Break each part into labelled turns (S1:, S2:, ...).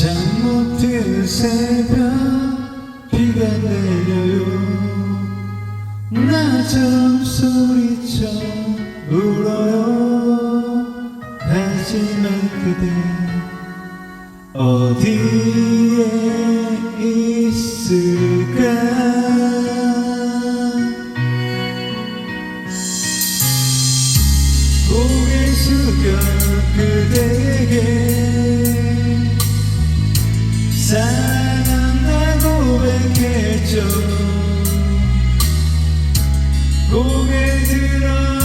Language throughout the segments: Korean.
S1: 잘못된 새벽 비가 내려요. 나 점수 고개 들어.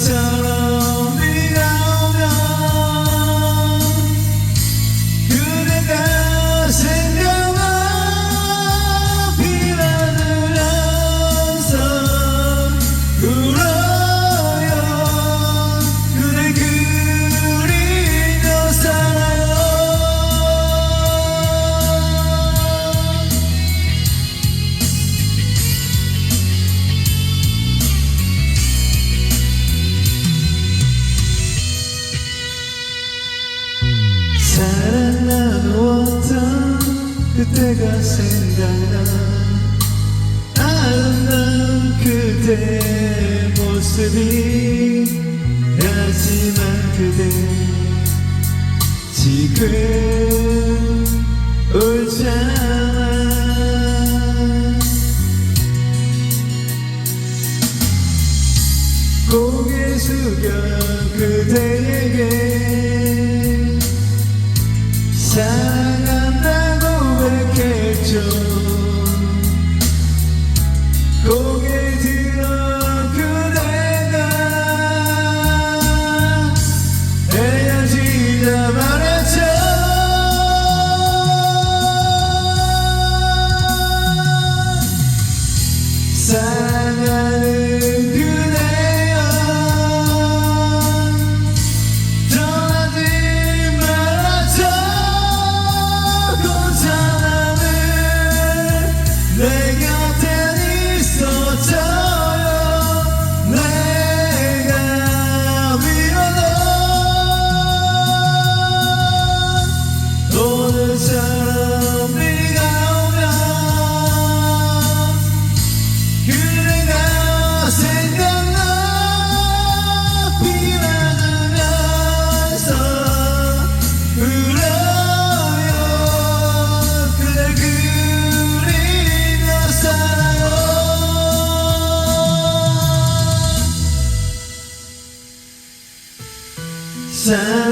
S1: time. 그때가 생각나. 아름다운 그대 모습이 하지만 그대 지금 울잖아. 고개 숙여 그대에게 time.